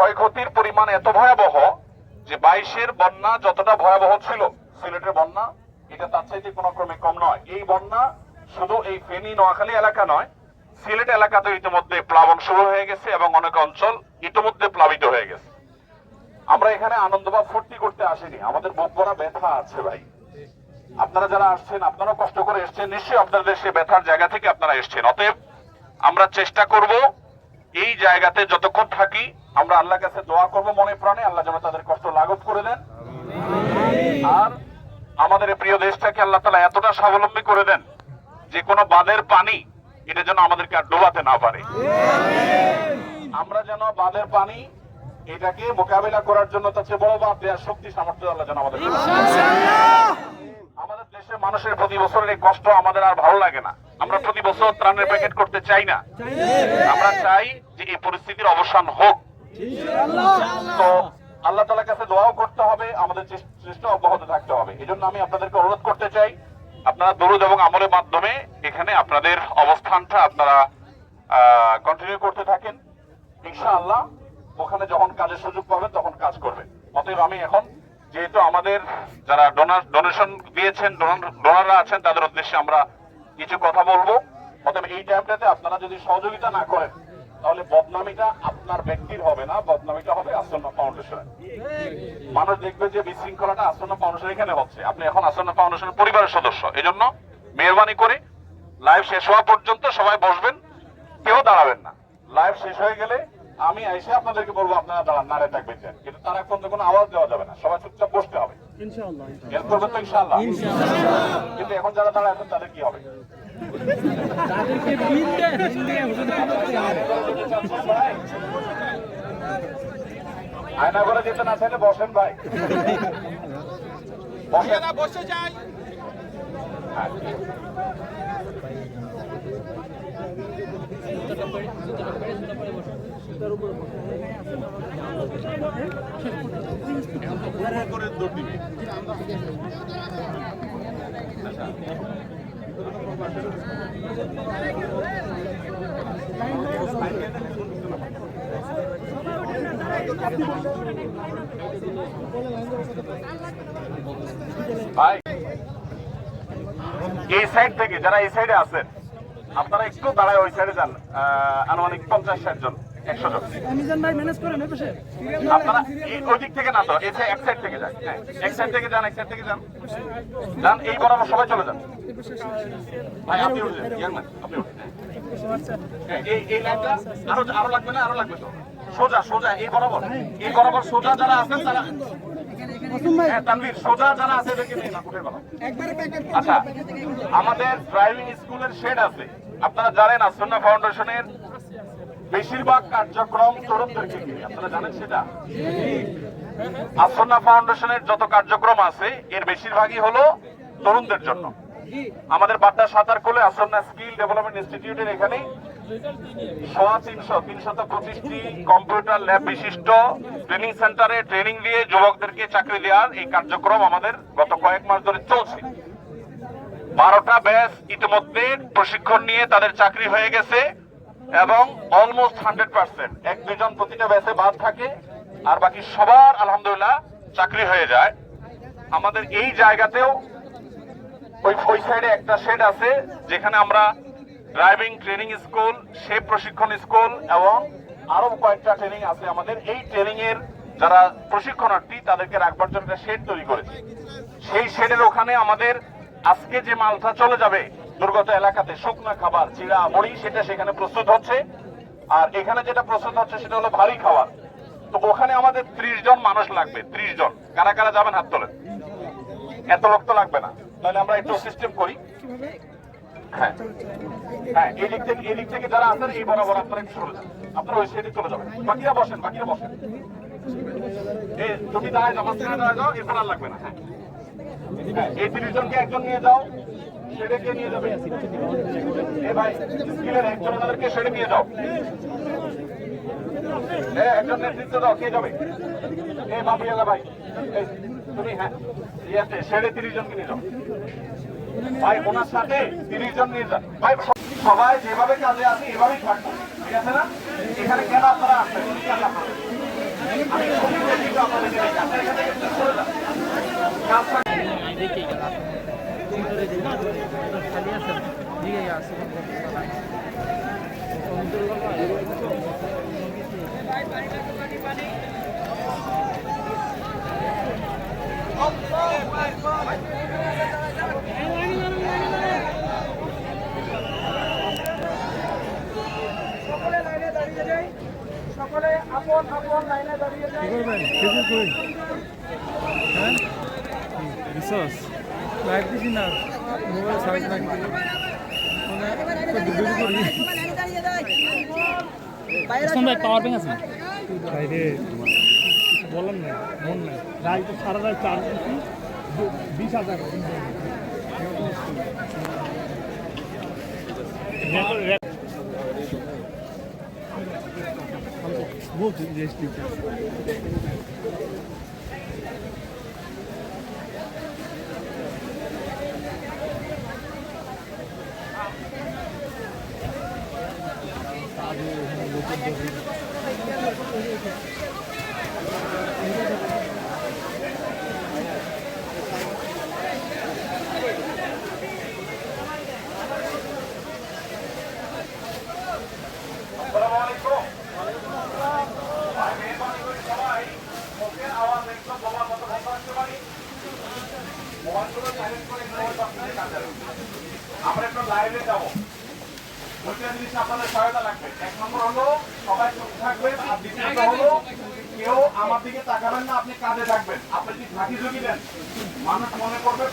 ক্ষয়ক্ষতির পরিমাণ এত ভয়াবহ যে বাইশের বন্যা যতটা ভয়াবহ ছিল, সিলেটের বন্যা, এটা তার চাইতে কোনো ক্রমে কম নয়। এই বন্যা শুধু এই ফেনী, নোয়াখালী এলাকা নয়, সিলেট এলাকাতে ইতিমধ্যে প্লাবন শুরু হয়ে গেছে এবং অনেক অঞ্চল ইতিমধ্যে প্লাবিত হয়ে গেছে। আমরা এখানে আনন্দ বা ফুর্তি করতে আসিনি। আমাদের বুক ভরা ব্যথা আছে ভাই। আপনারা যারা আসছেন আপনারা কষ্ট করে এসছেন। নিশ্চয়ই আপনাদের সে ব্যথার জায়গা থেকে আপনারা এসছেন। অতএব আমরা চেষ্টা করব এই জায়গাতে যতক্ষণ থাকি আমরা আল্লাহর কাছে দোয়া করব মনে প্রাণে। আল্লাহ যেন তাদের কষ্ট লাঘব করে দেন। আর আমাদের প্রিয় দেশটাকে আল্লাহ তালা এতটা স্বাবলম্বী করে দেন যে কোনো বাঁধের পানি এটা যেন আমাদেরকে আর ডোবাতে না পারে। আমরা যেন বাঁধের পানি এটাকে মোকাবিলা করার জন্য তার চেয়ে বড় বাদ দেওয়ার শক্তি সামর্থ্য আল্লাহ যেন আমাদের আমাদের দেশের মানুষের প্রতি বছরের এই কষ্ট আমাদের আর ভালো লাগে না। আমরা প্রতি বছর ত্রাণের প্যাকেট করতে চাই না। আমরা চাই যে এই পরিস্থিতির অবসান হোক। তো আল্লাহ তালার কাছে দোয়াও করতে হবে, আমাদের চেষ্টা অব্যাহত থাকতে হবে। এই আমি আপনাদেরকে অনুরোধ করতে চাই, আপনারা দরুদ এবং আমলের মাধ্যমে এখানে আপনাদের অবস্থানটা আপনারা কন্টিনিউ করতে থাকেন। ইনশাআল্লাহ, ওখানে যখন কাজের সুযোগ পাবেন তখন কাজ করবেন। অতএব আমি এখন, যেহেতু আমাদের যারা ডোনার ডোনেশন দিয়েছেন ডোনাররা আছেন, তাদের উদ্দেশ্যে আমরা কিছু কথা বলব? অতএব এই টাইমটাতে আপনারা যদি সহযোগিতা না করেন, তাহলে বদনামিটা আপনার ব্যক্তির হবে না, বদনামিটা হবে আসন্ন ফাউন্ডেশনের মানুষ দেখবে যে বিশৃঙ্খলাটা আসন্ন ফাউন্ডেশন এখানে হচ্ছে। আপনি এখন আসন্ন ফাউন্ডেশনের পরিবারের সদস্য। এই জন্য মেহরবানি করে লাইভ শেষ হওয়া পর্যন্ত সবাই বসবেন, কেউ দাঁড়াবেন না। লাইভ শেষ হয়ে গেলে আমি এসে আপনাদেরকে বলব, আপনারা দাঁড়ান, নাড়ে থাকবেন। কিন্তু তার এখন কোনো আওয়াজ দেওয়া যাবে না। সবাই চুপচাপ বসতে হবে। ইনশাআল্লাহ তো ইনশাল্লাহ কিন্তু এখন যারা দাঁড়ায় আছেন তাদের কি হবে? তাদেরকে বিল দেন আয়না করে যেতে না চাইলে বসেন ভাই। বসেন। বসে যাই হ্যাঁ। ভাই, এই সাইড থেকে যারা এই সাইডে আছেন, আপনারা একটু দাঁড়ায় ওই সাইডে যান আনুমানিক পঞ্চাশ ষাট জন। একশো জন ভাই ম্যানেজ করেন আপনারা ওই দিক থেকে না তো এই এক সাইড থেকে যান হ্যাঁ এক সাইড থেকে যান এক সাইড থেকে যান। যান এই বরাবর সবাই চলে যান। ভাই আপনি আপনি হ্যাঁ, এই এই লাইনটা আরও আরও লাগবে না? আরও লাগবে তো। সোজা সোজা এই বরাবর। এই বরাবর সোজা যারা আছেন তারা হ্যাঁ আচ্ছা আমাদের ড্রাইভিং স্কুলের শেড আছে। আপনারা জানেন আসন্না ফাউন্ডেশনের বেশিরভাগ কার্যক্রম তরুণদেরকে ঘিরে আপনারা জানেন সেটা? আসন্না ফাউন্ডেশনের যত কার্যক্রম আছে, এর বেশিরভাগই হলো তরুণদের জন্য। আমাদের বাড্ডা সাঁতার কোলে আসন্না স্কিল ডেভেলপমেন্ট ইনস্টিটিউটের এখানে সোয়া তিনশো, তিনশত পঁচিশটি কম্পিউটার ল্যাব বিশিষ্ট ট্রেনিং সেন্টারে ট্রেনিং দিয়ে যুবকদেরকে চাকরি দেওয়ার এই কার্যক্রম আমাদের গত কয়েক মাস ধরে চলছে। বারোটা ব্যাচ ইতিমধ্যে প্রশিক্ষণ নিয়ে তাদের চাকরি হয়ে গেছে। এবং অলমোস্ট হান্ড্রেড পার্সেন্ট এক দুজন প্রতিটা ব্যাচে বাদ থাকে, আর বাকি সবার, আলহামদুলিল্লাহ, চাকরি হয়ে যায়। আমাদের এই জায়গাতেও ওই ওই সাইডে একটা শেড আছে, যেখানে আমরা ড্রাইভিং ট্রেনিং স্কুল শেপ প্রশিক্ষণ স্কুল এবং আরও কয়েকটা ট্রেনিং আছে আমাদের। এই ট্রেনিং এর যারা প্রশিক্ষণার্থী, তাদেরকে রাখবার জন্য একটা শেড তৈরি করেছে। সেই শেডের ওখানে আমাদের আজকে যে মালটা চলে যাবে দুর্গত এলাকাতে শুকনা খাবার চিড়া মুড়ি সেটা সেখানে প্রস্তুত হচ্ছে। আর এখানে যেটা প্রস্তুত হচ্ছে সেটা হলো ভারী খাবার। তো ওখানে আমাদের ত্রিশ জন মানুষ লাগবে ত্রিশ জন। কারা কারা যাবেন হাত তোলেন? এত লোক তো লাগবে না। তাহলে আমরা একটু সিস্টেম করি। হ্যাঁ। হ্যাঁ এই দিক থেকে এই দিক থেকে যারা আছেন এই বরাবর আপনারা একটু চলে যান। আপনারা ওই সাইডে চলে যাবেন। বাকিরা বসেন বাকিরা বসেন। এই তুমি দাঁড়ায় যাও মাঝখানে যাও এরপর আর লাগবে না। হ্যাঁ, এই তিরিশ জনকে একজন নিয়ে যাও। সেটাকে নিয়ে যাবে। ভাই একজন ওনাদেরকে সেটা নিয়ে যাও। হ্যাঁ একজন নেতৃত্ব দাও, কে যাবে? এ বাবুয়ালা ভাই তুমি হ্যাঁ ইয়াতে সেড়ে তিরিশ জনকে নিয়ে যাও। ভাই, ওনার সাথে তিরিশ জন নিয়ে যান। ভাই, সবাই যেভাবে কাজে আছে এভাবেই থাকব। ঠিক আছে না? এখানে কেন আপনারা আপনাদের? আমি সরে থাকে। সকলে আপন আপন লাইনে দাঁড়িয়ে যাই করবেন ফেসবুক কই হ্যাঁ রিসোর্স লাইভ দিছি না। মোবাইল চার্জ নাই ভাই পাওয়ার ব্যাংক আছে? ভাই রে বলেন না মন নাই। রাত তো সারা রাত চার্জ দিছি বিশ হাজার। বলছি জিএসটি আসসালামু আলাইকুম। ভাই, মেহরবানি করে সবাই মুখের আওয়াজ একটু বলার মতো বন্ধ রাখতে পারি? মোবাইলগুলো silent করে একটু ওই পাশ থেকে কাছে রাখুন। আমরা একটু লাইভে যাব দুইটা জিনিস আপনাদের সহায়তা লাগবে। এক নম্বর হলো সবাই থাকবেন আর দ্বিতীয়ত হলো কেউ আমার দিকে তাকাবেন না আপনি কাজে থাকবেন আপনি কি ঝাঁকি ঝুঁকি দেন? মানুষ মনে করবে